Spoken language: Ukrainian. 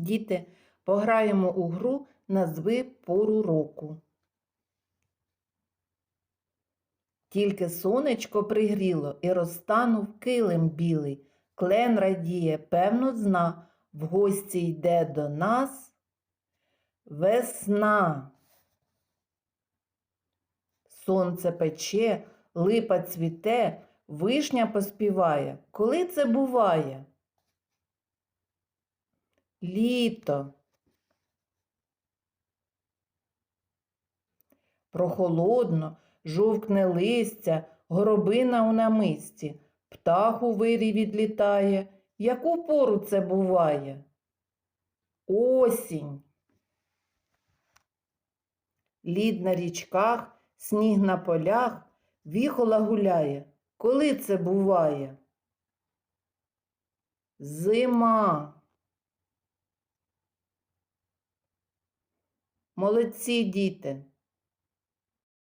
Діти, пограємо у гру назви пору року. Тільки сонечко пригріло і розтанув килим білий. Клен радіє, певно, зна, в гості йде до нас весна. Сонце пече, липа цвіте, вишня поспіває. Коли це буває? Літо. Прохолодно, жовкне листя, горобина у намисті, птах у вирі відлітає. Яку пору це буває? Осінь. Лід на річках, сніг на полях, віхола гуляє. Коли це буває? Зима. Молодці, діти.